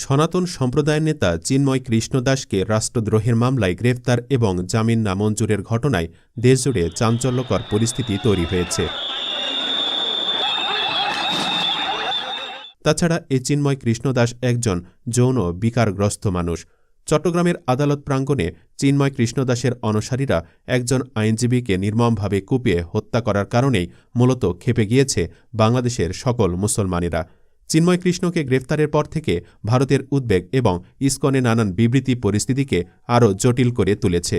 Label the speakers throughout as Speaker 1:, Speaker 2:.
Speaker 1: সনাতন সম্প্রদায়ের নেতা চিন্ময় কৃষ্ণদাসকে রাষ্ট্রদ্রোহের মামলায় গ্রেফতার এবং জামিন নামঞ্জুরের ঘটনায় দেশজুড়ে চাঞ্চল্যকর পরিস্থিতি তৈরি হয়েছে। তাছাড়া এ চিন্ময় কৃষ্ণদাস একজন যৌন বিকারগ্রস্ত মানুষ। চট্টগ্রামের আদালত প্রাঙ্গণে চিন্ময় কৃষ্ণদাসের অনুসারীরা একজন আইনজীবীকে নির্মমভাবে কুপিয়ে হত্যা করার কারণেই মূলত খেপে গিয়েছে বাংলাদেশের সকল মুসলমানেরা। চিন্ময় কৃষ্ণকে গ্রেফতারের পর থেকে ভারতের উদ্বেগ এবং ইসকনে নানান বিবৃতি পরিস্থিতিকে আরও জটিল করে তুলেছে।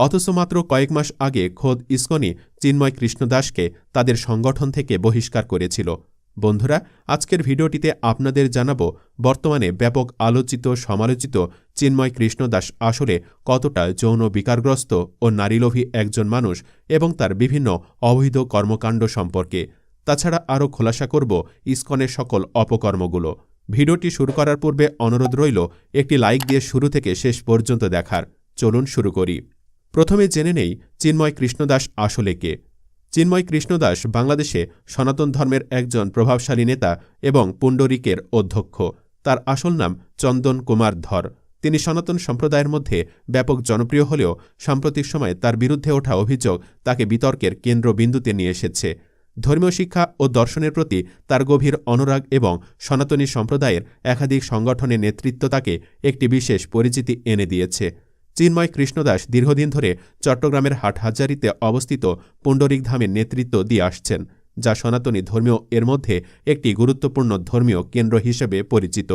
Speaker 1: অথচ মাত্র কয়েক মাস আগে খোদ ইসকনি চিন্ময় কৃষ্ণদাসকে তাদের সংগঠন থেকে বহিষ্কার করেছিল। বন্ধুরা, আজকের ভিডিওটিতে আপনাদের জানাব বর্তমানে ব্যাপক আলোচিত সমালোচিত চিন্ময় কৃষ্ণদাস আসলে কতটা যৌন বিকারগ্রস্ত ও নারীলোভী একজন মানুষ এবং তার বিভিন্ন অবৈধ কর্মকাণ্ড সম্পর্কে। তাছাড়া আরও খোলাসা করব ইসকনের সকল অপকর্মগুলো। ভিডিওটি শুরু করার পূর্বে অনুরোধ রইল একটি লাইক দিয়ে শুরু থেকে শেষ পর্যন্ত দেখার। চলুন শুরু করি। প্রথমে জেনে নেই চিন্ময় কৃষ্ণদাস আসলে কে। চিন্ময় কৃষ্ণদাস বাংলাদেশে সনাতন ধর্মের একজন প্রভাবশালী নেতা এবং পুণ্ডরিকের অধ্যক্ষ। তার আসল নাম চন্দন কুমার ধর। তিনি সনাতন সম্প্রদায়ের মধ্যে ব্যাপক জনপ্রিয় হলেও সাম্প্রতিক সময়ে তার বিরুদ্ধে ওঠা অভিযোগ তাকে বিতর্কের কেন্দ্রবিন্দুতে নিয়ে এসেছে। ধর্মীয় শিক্ষা ও দর্শনের প্রতি তার গভীর অনুরাগ এবং সনাতনী সম্প্রদায়ের একাধিক সংগঠনের নেতৃত্ব তাকে একটি বিশেষ পরিচিতি এনে দিয়েছে। চিন্ময় কৃষ্ণদাস দীর্ঘদিন ধরে চট্টগ্রামের হাটহাজারিতে অবস্থিত পুণ্ডরিক ধামের নেতৃত্ব দিয়ে আসছেন, যা সনাতনী ধর্মীয় এর মধ্যে একটি গুরুত্বপূর্ণ ধর্মীয় কেন্দ্র হিসেবে পরিচিত।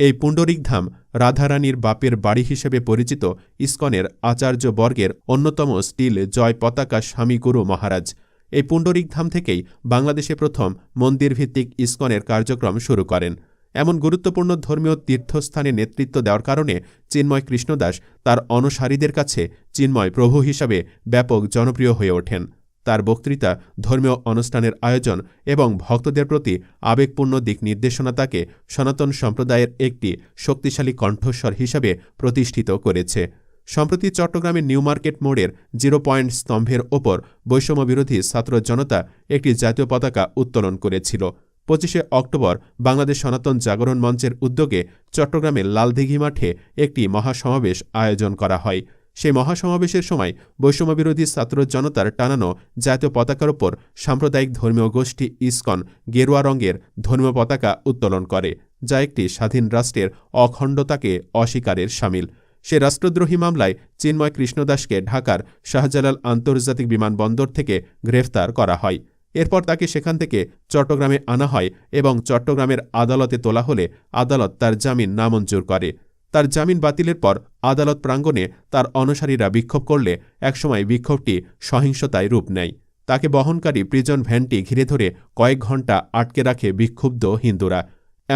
Speaker 1: এই পুণ্ডরিক ধাম রাধারানীর বাপের বাড়ি হিসেবে পরিচিত ইস্কনের আচার্য বর্গের অন্যতম স্টিল জয় পতাকা স্বামী গুরু মহারাজ। এই পুণ্ডরিক ধাম থেকেই বাংলাদেশে প্রথম মন্দিরভিত্তিক ইস্কনের কার্যক্রম শুরু করেন। এমন গুরুত্বপূর্ণ ধর্মীয় তীর্থস্থানে নেতৃত্ব দেওয়ার কারণে চিন্ময় কৃষ্ণদাস তার অনুসারীদের কাছে চিন্ময় প্রভু হিসাবে ব্যাপক জনপ্রিয় হয়ে ওঠেন। তার বক্তৃতা ধর্মীয় অনুষ্ঠানের আয়োজন এবং ভক্তদের প্রতি আবেগপূর্ণ দিক নির্দেশনা তাকে সনাতন সম্প্রদায়ের একটি শক্তিশালী কণ্ঠস্বর হিসাবে প্রতিষ্ঠিত করেছে। সম্প্রতি চট্টগ্রামের নিউ মার্কেট মোড়ের জিরো পয়েন্ট স্তম্ভের ওপর বৈষম্যবিরোধী ছাত্র জনতা একটি জাতীয় পতাকা উত্তোলন করেছিল। পঁচিশে অক্টোবর বাংলাদেশ সনাতন জাগরণ মঞ্চের উদ্যোগে চট্টগ্রামের লালদিঘি মাঠে একটি মহাসমাবেশ আয়োজন করা হয়। সেই মহাসমাবেশের সময় বৈষম্যবিরোধী ছাত্র জনতার টানানো জাতীয় পতাকার ওপর সাম্প্রদায়িক ধর্মীয় গোষ্ঠী ইসকন গেরুয়া রঙের ধর্মীয় পতাকা উত্তোলন করে, যা একটি স্বাধীন রাষ্ট্রের অখণ্ডতাকে অস্বীকারের সামিল। সে রাষ্ট্রদ্রোহী মামলায় চিন্ময় কৃষ্ণদাসকে ঢাকার শাহজালাল আন্তর্জাতিক বিমানবন্দর থেকে গ্রেফতার করা হয়। এরপর তাকে সেখান থেকে চট্টগ্রামে আনা হয় এবং চট্টগ্রামের আদালতে তোলা হলে আদালত তার জামিন নামঞ্জুর করে। তার জামিন বাতিলের পর আদালত প্রাঙ্গণে তার অনুসারীরা বিক্ষোভ করলে একসময় বিক্ষোভটি সহিংসতায় রূপ নেয়। তাকে বহনকারী প্রিজন ভ্যানটি ঘিরে ধরে কয়েক ঘণ্টা আটকে রাখে বিক্ষুব্ধ হিন্দুরা।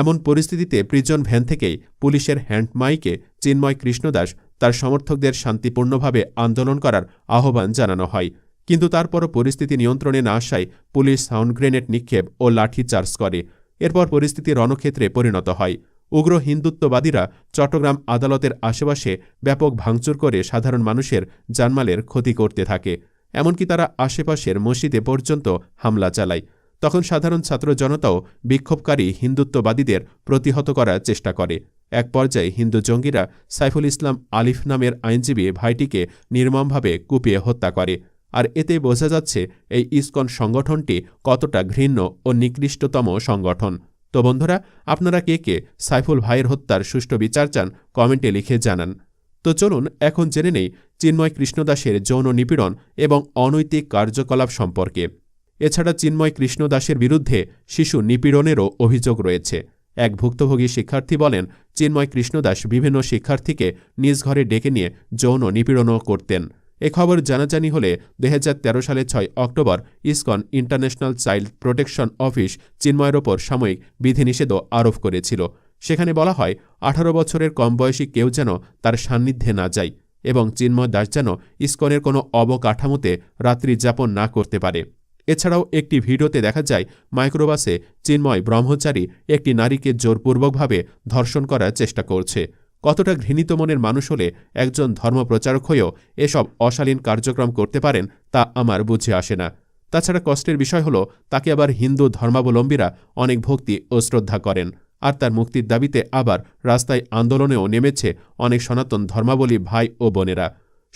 Speaker 1: এমন পরিস্থিতিতে প্রিজন ভ্যান থেকেই পুলিশের হ্যান্ডমাইকে চিন্ময় কৃষ্ণদাস তার সমর্থকদের শান্তিপূর্ণভাবে আন্দোলন করার আহ্বান জানানো হয়। কিন্তু তারপরও পরিস্থিতি নিয়ন্ত্রণে না আসায় পুলিশ সাউন্ড গ্রেনেড নিক্ষেপ ও লাঠি চার্জ করে। এরপর পরিস্থিতি রণক্ষেত্রে পরিণত হয়। উগ্র হিন্দুত্ববাদীরা চট্টগ্রাম আদালতের আশেপাশে ব্যাপক ভাঙচুর করে সাধারণ মানুষের জানমালের ক্ষতি করতে থাকে। এমনকি তারা আশেপাশের মসজিদে পর্যন্ত হামলা চালায়। তখন সাধারণ ছাত্র জনতাও বিক্ষোভকারী হিন্দুত্ববাদীদের প্রতিহত করার চেষ্টা করে। এক পর্যায়ে হিন্দু জঙ্গিরা সাইফুল ইসলাম আলিফ নামের আইনজীবী ভাইটিকে নির্মমভাবে কুপিয়ে হত্যা করে। আর এতে বোঝা যাচ্ছে এই ইসকন সংগঠনটি কতটা ঘৃণ্য ও নিকৃষ্টতম সংগঠন। তো বন্ধুরা, আপনারা কে কে সাইফুল ভাইয়ের হত্যার সুষ্ঠু বিচার চান কমেন্টে লিখে জানান। তো চলুন, এখন জেনে নেই চিন্ময় কৃষ্ণদাসের যৌন নিপীড়ন এবং অনৈতিক কার্যকলাপ সম্পর্কে। এছাড়া চিন্ময় কৃষ্ণদাসের বিরুদ্ধে শিশু নিপীড়নেরও অভিযোগ রয়েছে। এক ভুক্তভোগী শিক্ষার্থী বলেন, চিন্ময় কৃষ্ণদাস বিভিন্ন শিক্ষার্থীকে নিজ ঘরে ডেকে নিয়ে যৌন নিপীড়নও করতেন। এ খবর জানাজানি হলে দু সালে ছয় October ISKCON international child protection office চিন্ময়ের ওপর সাময়িক বিধিনিষেধও আরোপ করেছিল। সেখানে বলা হয়, আঠারো বছরের কম বয়সী কেউ যেন তার সান্নিধ্যে না যায় এবং চিন্ময় দাস যেন ইসকনের কোনো অবকাঠামোতে রাত্রি যাপন না করতে পারে। এছাড়াও একটি ভিডিওতে দেখা যায়, মাইক্রোবাসে চিন্ময় ব্রহ্মচারী একটি নারীকে জোরপূর্বকভাবে ধর্ষণ করার চেষ্টা করছে। কতটা ঘৃণিত মনের মানুষ হলে একজন ধর্মপ্রচারক হয়েও এসব অশালীন কার্যক্রম করতে পারেন তা আমার বুঝে আসে না। তাছাড়া কষ্টের বিষয় হল, তাকে আবার হিন্দু ধর্মাবলম্বীরা অনেক ভক্তি ও শ্রদ্ধা করেন। আর তার মুক্তির দাবিতে আবার রাস্তায় আন্দোলনেও নেমেছে অনেক সনাতন ধর্মাবলী ভাই ও বোনেরা।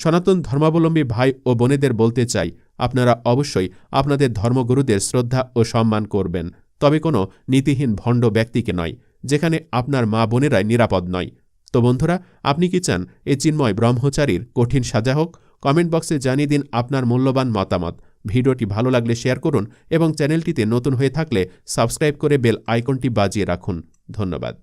Speaker 1: সনাতন ধর্মাবলম্বী ভাই ও বোনেদের বলতে চাই, আপনারা অবশ্যই আপনাদের ধর্মগুরুদের শ্রদ্ধা ও সম্মান করবেন। তবে কোনো নীতিহীন ভণ্ড ব্যক্তিকে নয়, যেখানে আপনার মা বোনেরাই নিরাপদ নয়। তো বন্ধুরা, আপনি কি চান এ চিন্ময় ব্রহ্মচারীর কঠিন সাজা হোক? কমেন্ট বক্সে জানিয়ে দিন আপনার মূল্যবান মতামত। ভিডিওটি ভালো লাগলে শেয়ার করুন এবং চ্যানেলটিতে নতুন হয়ে থাকলে সাবস্ক্রাইব করে বেল আইকনটি বাজিয়ে রাখুন। ধন্যবাদ।